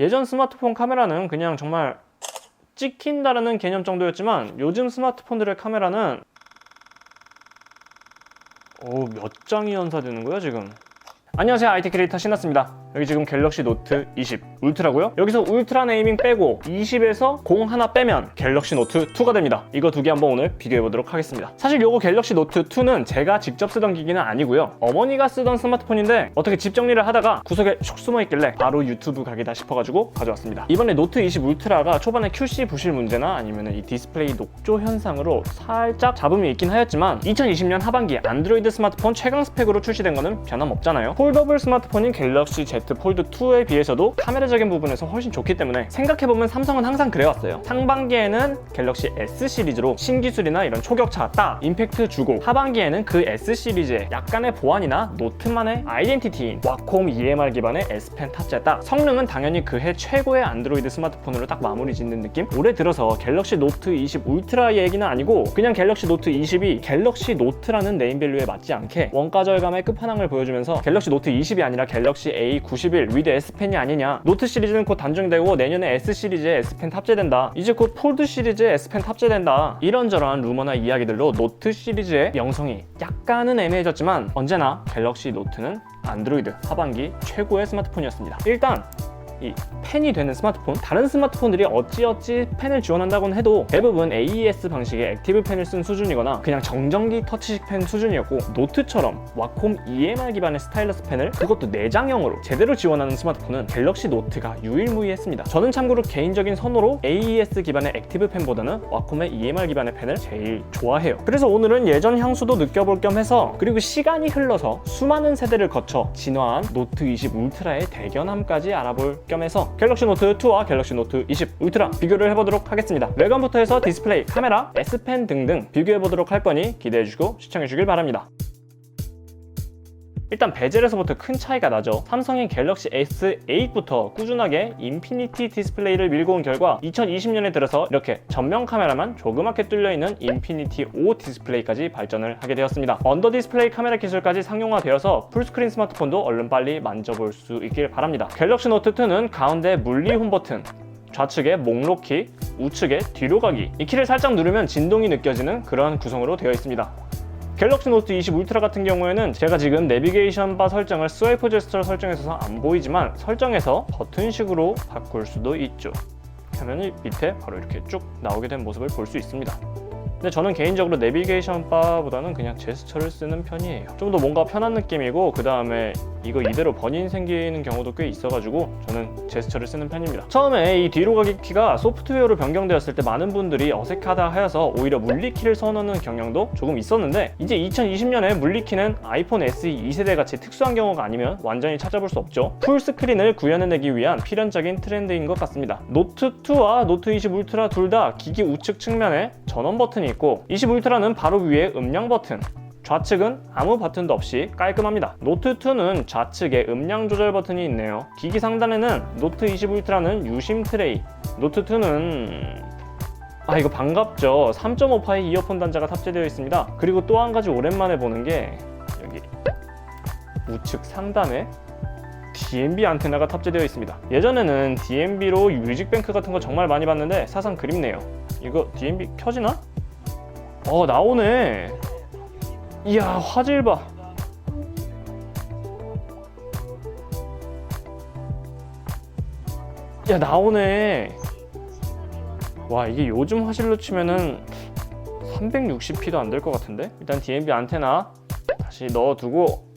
예전 스마트폰 카메라는 그냥 정말 찍힌다라는 개념 정도였지만 요즘 스마트폰들의 카메라는 오, 몇 장이 연사되는 거야 지금? 안녕하세요 IT 크리에이터 신났습니다. 여기 지금 갤럭시 노트 20 울트라고요. 여기서 울트라 네이밍 빼고 20에서 0 하나 빼면 갤럭시 노트 2가 됩니다. 이거 두 개 한번 오늘 비교해 보도록 하겠습니다. 사실 요거 갤럭시 노트 2는 제가 직접 쓰던 기기는 아니고요. 어머니가 쓰던 스마트폰인데 어떻게 집 정리를 하다가 구석에 슉 숨어 있길래 바로 유튜브 각이다 싶어가지고 가져왔습니다. 이번에 노트 20 울트라가 초반에 QC 부실 문제나 아니면 이 디스플레이 녹조 현상으로 살짝 잡음이 있긴 하였지만 2020년 하반기 안드로이드 스마트폰 최강 스펙으로 출시된 거는 변함없잖아요. 폴더블 스마트폰인 갤럭시 Z 폴드 2에 비해서도 카메라적인 부분에서 훨씬 좋기 때문에 생각해보면 삼성은 항상 그래왔어요. 상반기에는 갤럭시 S 시리즈로 신기술이나 이런 초격차 딱 임팩트 주고 하반기에는 그 S 시리즈의 약간의 보완이나 노트만의 아이덴티티인 와콤 EMR 기반의 S펜 탑재다. 성능은 당연히 그해 최고의 안드로이드 스마트폰으로 딱 마무리 짓는 느낌? 올해 들어서 갤럭시 노트 20 울트라 얘기는 아니고 그냥 갤럭시 노트 20이 갤럭시 노트라는 네임밸류에 맞지 않게 원가 절감의 끝판왕을 보여주면서 갤럭시 노트 20이 아니라 갤럭시 A91 위드 S펜이 아니냐. 노트 시리즈는 곧 단종되고 내년에 S 시리즈에 S펜 탑재된다. 이제 곧 폴드 시리즈에 S펜 탑재된다. 이런저런 루머나 이야기들로 노트 시리즈의 명성이 약간은 애매해졌지만 언제나 갤럭시 노트는 안드로이드 하반기 최고의 스마트폰이었습니다. 일단 이 펜이 되는 스마트폰 다른 스마트폰들이 어찌어찌 펜을 지원한다고는 해도 대부분 AES 방식의 액티브 펜을 쓴 수준이거나 그냥 정전기 터치식 펜 수준이었고 노트처럼 와콤 EMR 기반의 스타일러스 펜을 그것도 내장형으로 제대로 지원하는 스마트폰은 갤럭시 노트가 유일무이했습니다. 저는 참고로 개인적인 선호로 AES 기반의 액티브 펜보다는 와콤의 EMR 기반의 펜을 제일 좋아해요. 그래서 오늘은 예전 향수도 느껴볼 겸 해서 그리고 시간이 흘러서 수많은 세대를 거쳐 진화한 노트 20 울트라의 대견함까지 알아볼 겸 해서 갤럭시 노트 2와 갤럭시 노트 20 울트라 비교를 해보도록 하겠습니다. 외관부터 해서 디스플레이, 카메라, S펜 등등 비교해보도록 할 거니 기대해주고 시청해주길 바랍니다. 일단 베젤에서부터 큰 차이가 나죠. 삼성의 갤럭시 S8부터 꾸준하게 인피니티 디스플레이를 밀고 온 결과 2020년에 들어서 이렇게 전면 카메라만 조그맣게 뚫려 있는 인피니티 5 디스플레이까지 발전을 하게 되었습니다. 언더 디스플레이 카메라 기술까지 상용화되어서 풀스크린 스마트폰도 얼른 빨리 만져볼 수 있길 바랍니다. 갤럭시 노트 2는 가운데 물리 홈 버튼, 좌측에 목록키, 우측에 뒤로 가기 이 키를 살짝 누르면 진동이 느껴지는 그런 구성으로 되어 있습니다. 갤럭시 노트 20 울트라 같은 경우에는 제가 지금 내비게이션 바 설정을 스와이프 제스처 설정해서 안 보이지만 설정해서 버튼식으로 바꿀 수도 있죠. 화면이 밑에 바로 이렇게 쭉 나오게 된 모습을 볼 수 있습니다. 근데 저는 개인적으로 내비게이션 바보다는 그냥 제스처를 쓰는 편이에요. 좀 더 뭔가 편한 느낌이고 그 다음에 이거 이대로 번인 생기는 경우도 꽤 있어가지고 저는 제스처를 쓰는 편입니다. 처음에 이 뒤로 가기 키가 소프트웨어로 변경되었을 때 많은 분들이 어색하다 하여서 오히려 물리키를 선호하는 경향도 조금 있었는데 이제 2020년에 물리키는 아이폰 SE 2세대 같이 특수한 경우가 아니면 완전히 찾아볼 수 없죠. 풀스크린을 구현해내기 위한 필연적인 트렌드인 것 같습니다. 노트 2와 노트 20 울트라 둘 다 기기 우측 측면에 전원 버튼이 있고 20 울트라는 바로 위에 음량 버튼 좌측은 아무 버튼도 없이 깔끔합니다. 노트 2는 좌측에 음량 조절 버튼이 있네요. 기기 상단에는 노트 20 울트라는 유심 트레이, 노트 2는 아 이거 반갑죠. 3.5파이 이어폰 단자가 탑재되어 있습니다. 그리고 또 한 가지 오랜만에 보는 게 여기 우측 상단에 DMB 안테나가 탑재되어 있습니다. 예전에는 DMB로 뮤직뱅크 같은 거 정말 많이 봤는데 사상 그립네요. 이거 DMB 켜지나? 어 나오네. 이야 화질 봐. 야 나오네. 와 이게 요즘 화질로 치면은 360p도 안 될 것 같은데? 일단 DMB 안테나 다시 넣어두고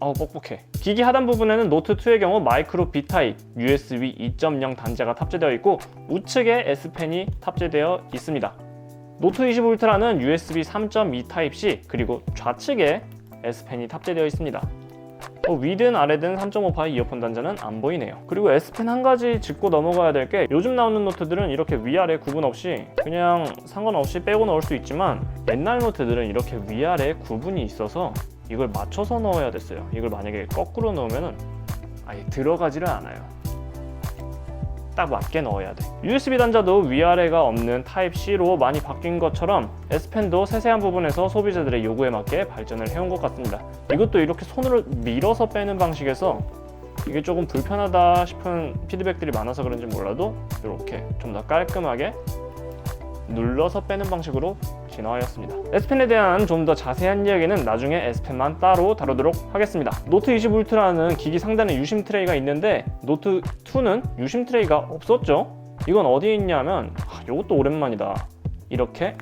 어우 뻑뻑해. 기기 하단 부분에는 노트 2의 경우 마이크로 B 타입 USB 2.0 단자가 탑재되어 있고 우측에 S 펜이 탑재되어 있습니다. 노트 20 울트라는 USB 3.2 타입 C 그리고 좌측에 S 펜이 탑재되어 있습니다. 어, 위든 아래든 3.5파이 이어폰 단자는 안 보이네요. 그리고 S 펜 한 가지 짚고 넘어가야 될 게 요즘 나오는 노트들은 이렇게 위아래 구분 없이 그냥 상관없이 빼고 넣을 수 있지만 옛날 노트들은 이렇게 위아래 구분이 있어서 이걸 맞춰서 넣어야 됐어요. 이걸 만약에 거꾸로 넣으면은 아예 들어가지를 않아요. 딱 맞게 넣어야 돼. USB 단자도 위아래가 없는 타입 C로 많이 바뀐 것처럼 S펜도 세세한 부분에서 소비자들의 요구에 맞게 발전을 해온 것 같습니다. 이것도 이렇게 손으로 밀어서 빼는 방식에서 이게 조금 불편하다 싶은 피드백들이 많아서 그런지 몰라도 이렇게 좀 더 깔끔하게 눌러서 빼는 방식으로 진화하였습니다. S펜에 대한 좀 더 자세한 이야기는 나중에 S펜만 따로 다루도록 하겠습니다. 노트 20 울트라는 기기 상단에 유심 트레이가 있는데 노트 2는 유심 트레이가 없었죠. 이건 어디에 있냐면 아, 이것도 오랜만이다. 이렇게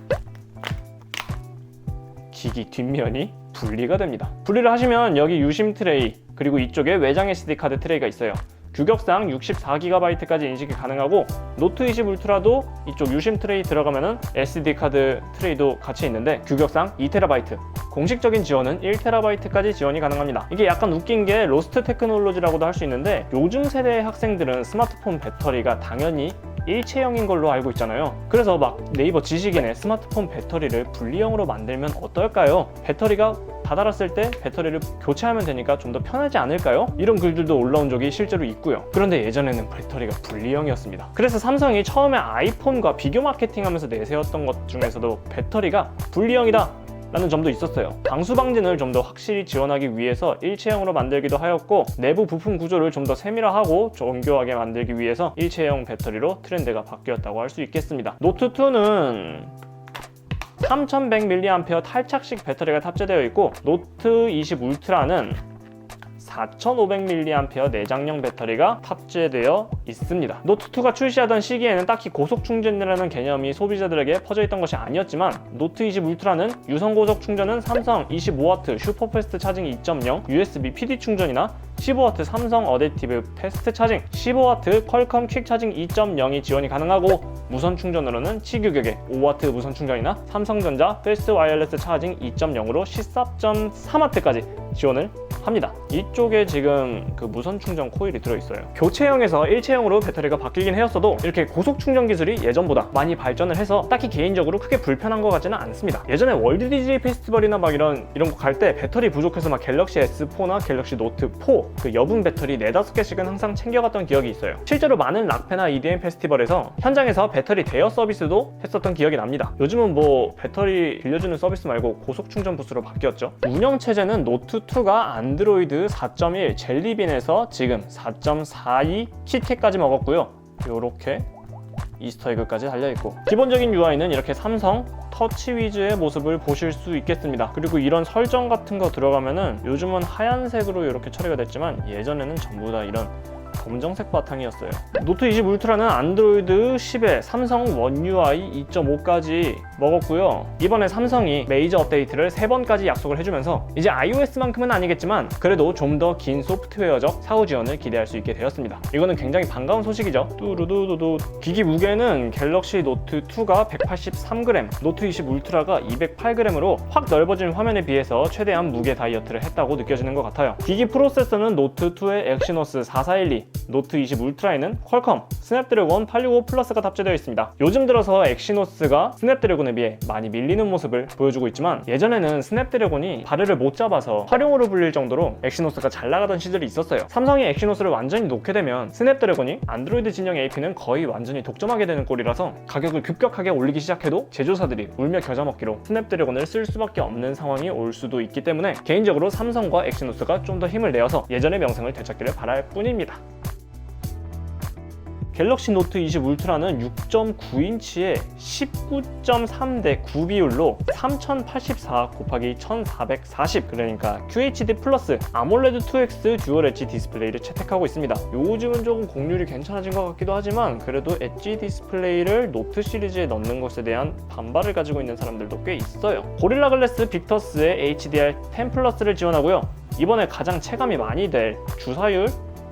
기기 뒷면이 분리가 됩니다. 분리를 하시면 여기 유심 트레이 그리고 이쪽에 외장 SD 카드 트레이가 있어요. 규격상 64GB까지 인식이 가능하고 노트 20 울트라도 이쪽 유심 트레이 들어가면은 SD 카드 트레이도 같이 있는데 규격상 2TB 공식적인 지원은 1TB까지 지원이 가능합니다. 이게 약간 웃긴 게 로스트 테크놀로지라고도 할 수 있는데 요즘 세대의 학생들은 스마트폰 배터리가 당연히 일체형인 걸로 알고 있잖아요. 그래서 막 네이버 지식인에 스마트폰 배터리를 분리형으로 만들면 어떨까요? 배터리가 다 닳았을 때 배터리를 교체하면 되니까 좀 더 편하지 않을까요? 이런 글들도 올라온 적이 실제로 있고요. 그런데 예전에는 배터리가 분리형이었습니다. 그래서 삼성이 처음에 아이폰과 비교 마케팅하면서 내세웠던 것 중에서도 배터리가 분리형이다. 라는 점도 있었어요. 방수 방진을 좀 더 확실히 지원하기 위해서 일체형으로 만들기도 하였고 내부 부품 구조를 좀 더 세밀화하고 정교하게 만들기 위해서 일체형 배터리로 트렌드가 바뀌었다고 할 수 있겠습니다. 노트 2는 3100mAh 탈착식 배터리가 탑재되어 있고 노트 20 울트라는 4500mAh 내장형 배터리가 탑재되어 있습니다. 노트2가 출시하던 시기에는 딱히 고속 충전이라는 개념이 소비자들에게 퍼져 있던 것이 아니었지만 노트 20 울트라는 유선 고속 충전은 삼성 25W 슈퍼패스트 차징 2.0 USB PD 충전이나 15W 삼성 어댑티브 패스트 차징, 15W 퀄컴 퀵 차징 2.0이 지원이 가능하고 무선 충전으로는 치규격의 5W 무선 충전이나 삼성전자 패스트 와이어레스 차징 2.0으로 13.3W까지 지원을 합니다. 이쪽에 지금 그 무선 충전 코일이 들어있어요. 교체형에서 일체형으로 배터리가 바뀌긴 해였어도 이렇게 고속 충전 기술이 예전보다 많이 발전을 해서 딱히 개인적으로 크게 불편한 것 같지는 않습니다. 예전에 월드 DJ 페스티벌이나 막 이런 이런 거 갈 때 배터리 부족해서 막 갤럭시 S4나 갤럭시 노트 4그 여분 배터리 4, 5개씩은 항상 챙겨갔던 기억이 있어요. 실제로 많은 락페나 EDM 페스티벌에서 현장에서 배터리 대여 서비스도 했었던 기억이 납니다. 요즘은 뭐 배터리 빌려주는 서비스 말고 고속 충전 부스로 바뀌었죠. 운영 체제는 노트 2가 안 드로이드 4.1 젤리빈에서 지금 4.42 키캣까지 먹었고요. 요렇게 이스터에그까지 달려있고 기본적인 UI는 이렇게 삼성 터치 위즈의 모습을 보실 수 있겠습니다 그리고 이런 설정 같은 거 들어가면은 요즘은 하얀색으로 이렇게 처리가 됐지만 예전에는 전부 다 이런 검정색 바탕이었어요. 노트 20 울트라는 안드로이드 10에 삼성 원 UI 2.5까지 먹었고요. 이번에 삼성이 메이저 업데이트를 3번까지 약속을 해주면서 이제 iOS만큼은 아니겠지만 그래도 좀 더 긴 소프트웨어적 사후 지원을 기대할 수 있게 되었습니다. 이거는 굉장히 반가운 소식이죠. 뚜루두두두. 기기 무게는 갤럭시 노트 2가 183g 노트 20 울트라가 208g으로 확 넓어진 화면에 비해서 최대한 무게 다이어트를 했다고 느껴지는 것 같아요. 기기 프로세서는 노트 2의 엑시노스 4412 노트 20 울트라에는 퀄컴 스냅드래곤 865 플러스가 탑재되어 있습니다. 요즘 들어서 엑시노스가 스냅드래곤에 비해 많이 밀리는 모습을 보여주고 있지만 예전에는 스냅드래곤이 발을 못 잡아서 활용으로 불릴 정도로 엑시노스가 잘 나가던 시절이 있었어요. 삼성이 엑시노스를 완전히 놓게 되면 스냅드래곤이 안드로이드 진영 AP는 거의 완전히 독점하게 되는 꼴이라서 가격을 급격하게 올리기 시작해도 제조사들이 울며 겨자 먹기로 스냅드래곤을 쓸 수밖에 없는 상황이 올 수도 있기 때문에 개인적으로 삼성과 엑시노스가 좀 더 힘을 내어서 예전의 명성을 되찾기를 바랄 뿐입니다. 갤럭시 노트 20 울트라는 6.9인치에 19.3대 9 비율로 3084 곱하기 1440 그러니까 QHD 플러스 아몰레드 2X 듀얼 엣지 디스플레이를 채택하고 있습니다. 요즘은 조금 공률이 괜찮아진 것 같기도 하지만 그래도 엣지 디스플레이를 노트 시리즈에 넣는 것에 대한 반발을 가지고 있는 사람들도 꽤 있어요. 고릴라 글래스 빅터스의 HDR10 플러스를 지원하고요. 이번에 가장 체감이 많이 될 주사율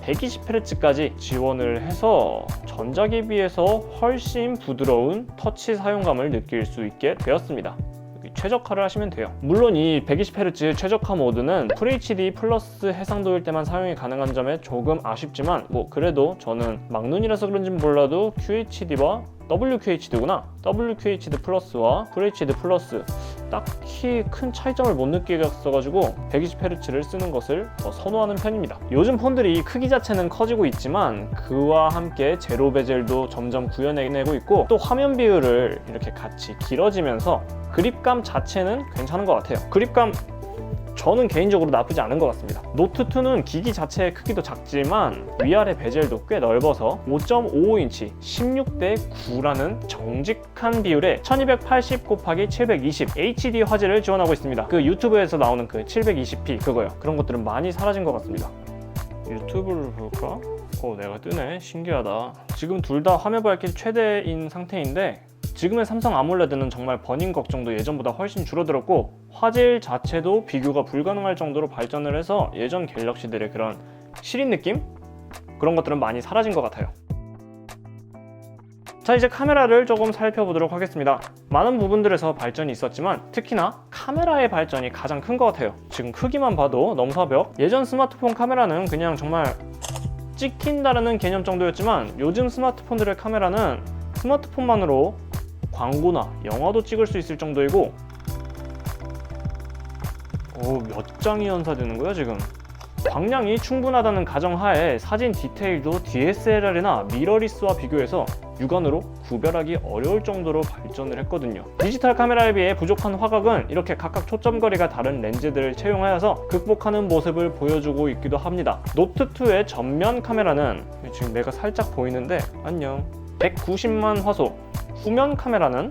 120Hz까지 지원을 해서 전작에 비해서 훨씬 부드러운 터치 사용감을 느낄 수 있게 되었습니다. 최적화를 하시면 돼요. 물론 이 120Hz 최적화 모드는 FHD 플러스 해상도일 때만 사용이 가능한 점에 조금 아쉽지만 뭐 그래도 저는 막눈이라서 그런진 몰라도 QHD와 WQHD구나. WQHD 플러스와 FHD 플러스 딱히 큰 차이점을 못 느끼겠어가지고 120Hz를 쓰는 것을 더 선호하는 편입니다. 요즘 폰들이 크기 자체는 커지고 있지만 그와 함께 제로 베젤도 점점 구현해내고 있고 또 화면 비율을 이렇게 같이 길어지면서 그립감 자체는 괜찮은 것 같아요. 그립감 저는 개인적으로 나쁘지 않은 것 같습니다. 노트2는 기기 자체의 크기도 작지만 위아래 베젤도 꽤 넓어서 5.55인치 16대 9라는 정직한 비율에 1280 곱하기 720 HD 화질을 지원하고 있습니다. 그 유튜브에서 나오는 그 720p 그거요. 그런 것들은 많이 사라진 것 같습니다. 유튜브를 볼까? 어, 내가 뜨네. 신기하다. 지금 둘 다 화면 밝기 최대인 상태인데 지금의 삼성 아몰레드는 정말 버닝 걱정도 예전보다 훨씬 줄어들었고 화질 자체도 비교가 불가능할 정도로 발전을 해서 예전 갤럭시들의 그런 시린 느낌? 그런 것들은 많이 사라진 것 같아요. 자 이제 카메라를 조금 살펴보도록 하겠습니다. 많은 부분들에서 발전이 있었지만 특히나 카메라의 발전이 가장 큰 것 같아요. 지금 크기만 봐도 넘사벽. 예전 스마트폰 카메라는 그냥 정말 찍힌다라는 개념 정도였지만 요즘 스마트폰들의 카메라는 스마트폰만으로 광고나 영화도 찍을 수 있을 정도이고 오, 몇 장이 연사되는 거야 지금? 광량이 충분하다는 가정하에 사진 디테일도 DSLR이나 미러리스와 비교해서 육안으로 구별하기 어려울 정도로 발전을 했거든요. 디지털 카메라에 비해 부족한 화각은 이렇게 각각 초점거리가 다른 렌즈들을 채용하여서 극복하는 모습을 보여주고 있기도 합니다. 노트2의 전면 카메라는 지금 내가 살짝 보이는데 안녕 190만 화소 후면 카메라는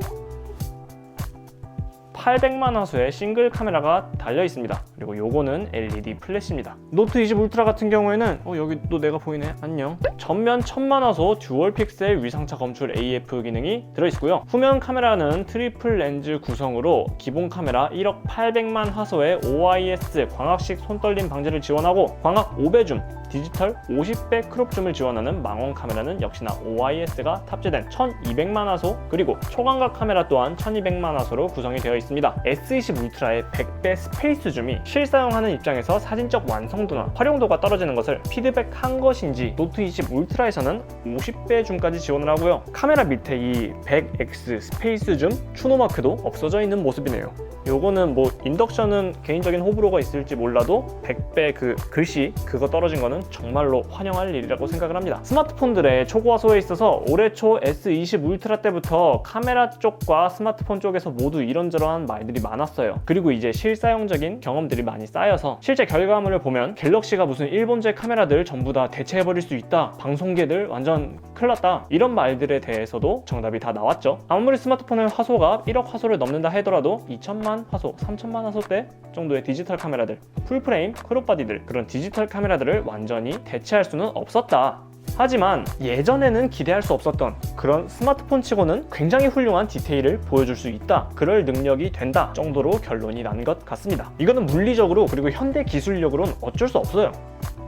800만 화소의 싱글 카메라가 달려 있습니다. 그리고 요거는 LED 플래시입니다. 노트 20 울트라 같은 경우에는 어 여기 또 내가 보이네. 안녕. 전면 1000만 화소 듀얼 픽셀 위상차 검출 AF 기능이 들어 있고요. 후면 카메라는 트리플 렌즈 구성으로 기본 카메라 1억 800만 화소의 OIS 광학식 손떨림 방지를 지원하고 광학 5배 줌 디지털 50배 크롭 줌을 지원하는 망원 카메라는 역시나 OIS가 탑재된 1200만 화소 그리고 초광각 카메라 또한 1200만 화소로 구성이 되어 있습니다. S20 울트라의 100배 스페이스 줌이 실사용하는 입장에서 사진적 완성도나 활용도가 떨어지는 것을 피드백한 것인지 노트 20 울트라에서는 50배 줌까지 지원을 하고요. 카메라 밑에 이 100X 스페이스 줌 추노마크도 없어져 있는 모습이네요. 요거는 뭐 인덕션은 개인적인 호불호가 있을지 몰라도 100배 그 글씨 그거 떨어진 거는 정말로 환영할 일이라고 생각을 합니다. 스마트폰들의 초고화소에 있어서 올해 초 S20 울트라 때부터 카메라 쪽과 스마트폰 쪽에서 모두 이런저런 말들이 많았어요. 그리고 이제 실사용적인 경험들이 많이 쌓여서 실제 결과물을 보면 갤럭시가 무슨 일본제 카메라들 전부 다 대체해버릴 수 있다. 방송계들 완전 큰일 났다. 이런 말들에 대해서도 정답이 다 나왔죠. 아무리 스마트폰의 화소가 1억 화소를 넘는다 하더라도 2천만 화소, 3천만 화소대 정도의 디지털 카메라들, 풀프레임, 크롭바디들 그런 디지털 카메라들을 완전 히 대체할 수는 없었다. 하지만 예전에는 기대할 수 없었던 그런 스마트폰 치고는 굉장히 훌륭한 디테일을 보여줄 수 있다. 그럴 능력이 된다 정도로 결론이 난 것 같습니다. 이거는 물리적으로 그리고 현대 기술력으로는 어쩔 수 없어요.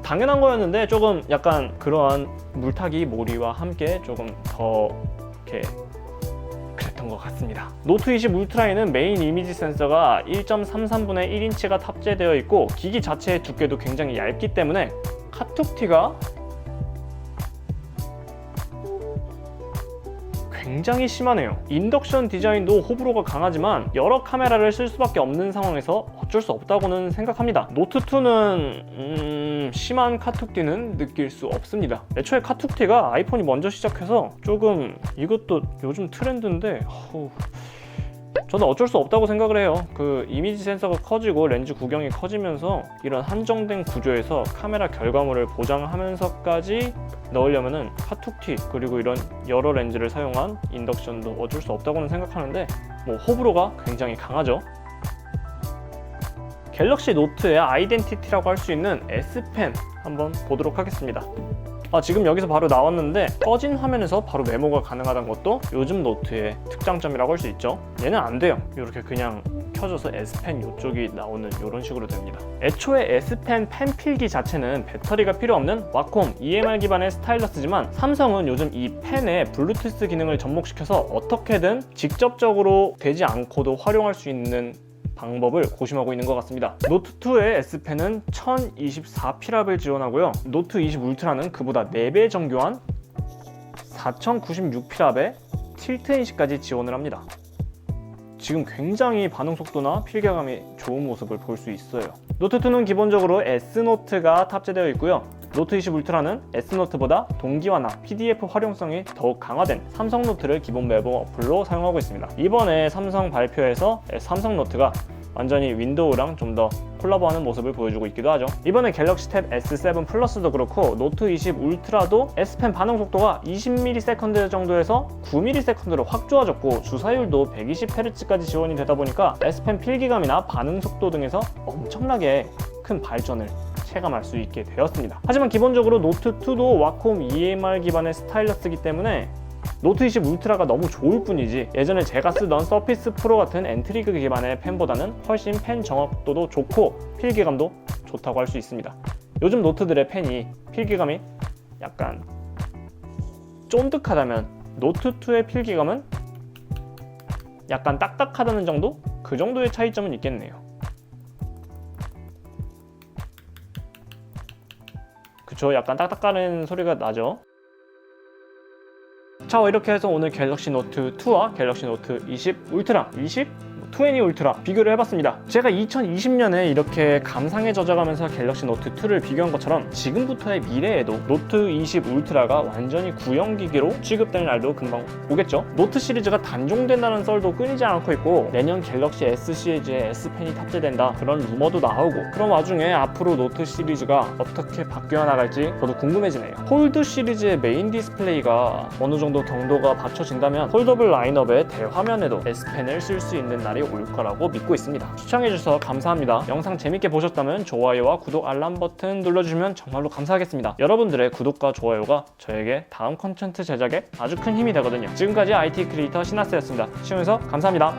당연한 거였는데 조금 약간 그러한 물타기 몰이와 함께 조금 더 이렇게 그랬던 것 같습니다. 노트 20 울트라에는 메인 이미지 센서가 1.33분의 1인치가 탑재되어 있고 기기 자체의 두께도 굉장히 얇기 때문에 카툭티가 굉장히 심하네요. 인덕션 디자인도 호불호가 강하지만 여러 카메라를 쓸 수밖에 없는 상황에서 어쩔 수 없다고는 생각합니다. 노트2는 음, 심한 카툭티는 느낄 수 없습니다. 애초에 카툭티가 아이폰이 먼저 시작해서 조금 이것도 요즘 트렌드인데 어후, 저는 어쩔 수 없다고 생각을 해요. 그 이미지 센서가 커지고 렌즈 구경이 커지면서 이런 한정된 구조에서 카메라 결과물을 보장하면서까지 넣으려면은 카툭티 그리고 이런 여러 렌즈를 사용한 인덕션도 어쩔 수 없다고는 생각하는데 뭐 호불호가 굉장히 강하죠. 갤럭시 노트의 아이덴티티라고 할 수 있는 S펜 한번 보도록 하겠습니다. 아, 지금 여기서 바로 나왔는데 꺼진 화면에서 바로 메모가 가능하다는 것도 요즘 노트의 특장점이라고 할 수 있죠. 얘는 안 돼요. 이렇게 그냥 켜져서 S펜 이쪽이 나오는 이런 식으로 됩니다. 애초에 S펜 펜 필기 자체는 배터리가 필요 없는 와콤 EMR 기반의 스타일러스지만 삼성은 요즘 이 펜에 블루투스 기능을 접목시켜서 어떻게든 직접적으로 되지 않고도 활용할 수 있는 방법을 고심하고 있는 것 같습니다. 노트2의 S펜은 1024피랍을 지원하고요. 노트 20 울트라는 그보다 4배 정교한 4096피랍의 틸트 인식까지 지원을 합니다. 지금 굉장히 반응 속도나 필기감이 좋은 모습을 볼 수 있어요. 노트2는 기본적으로 S노트가 탑재되어 있고요. 노트 20 울트라는 S노트보다 동기화나 PDF 활용성이 더욱 강화된 삼성노트를 기본 메모 어플로 사용하고 있습니다. 이번에 삼성 발표에서 삼성노트가 완전히 윈도우랑 좀 더 콜라보하는 모습을 보여주고 있기도 하죠. 이번에 갤럭시 탭 S7 플러스도 그렇고 노트 20 울트라도 S펜 반응 속도가 20ms 정도에서 9ms 확 좋아졌고 주사율도 120Hz까지 지원이 되다 보니까 S펜 필기감이나 반응 속도 등에서 엄청나게 큰 발전을 체감할 수 있게 되었습니다. 하지만 기본적으로 노트2도 와콤 EMR 기반의 스타일러스이기 때문에 노트 20 울트라가 너무 좋을 뿐이지 예전에 제가 쓰던 서피스 프로 같은 엔트리그 기반의 펜보다는 훨씬 펜 정확도도 좋고 필기감도 좋다고 할 수 있습니다. 요즘 노트들의 펜이 필기감이 약간 쫀득하다면 노트2의 필기감은 약간 딱딱하다는 정도? 그 정도의 차이점은 있겠네요. 그쵸 약간 딱딱거리는 소리가 나죠 자 이렇게 해서 오늘 갤럭시 노트 2와 갤럭시 노트 20 울트라 20? 20 울트라 비교를 해봤습니다. 제가 2020년에 이렇게 감상에 젖어가면서 갤럭시 노트 2를 비교한 것처럼 지금부터의 미래에도 노트 20 울트라가 완전히 구형기기로 취급될 날도 금방 오겠죠? 노트 시리즈가 단종된다는 썰도 끊이지 않고 있고 내년 갤럭시 S 시리즈에 S펜이 탑재된다 그런 루머도 나오고 그런 와중에 앞으로 노트 시리즈가 어떻게 바뀌어 나갈지 저도 궁금해지네요. 폴드 시리즈의 메인 디스플레이가 어느 정도 경도가 받쳐진다면 폴더블 라인업의 대화면에도 S펜을 쓸 수 있는 날이 올 거라고 믿고 있습니다. 시청해주셔서 감사합니다. 영상 재밌게 보셨다면 좋아요와 구독 알람 버튼 눌러주시면 정말로 감사하겠습니다. 여러분들의 구독과 좋아요가 저에게 다음 컨텐츠 제작에 아주 큰 힘이 되거든요. 지금까지 IT 크리에이터 신하스였습니다. 시청해주셔서 감사합니다.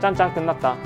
짠짠 끝났다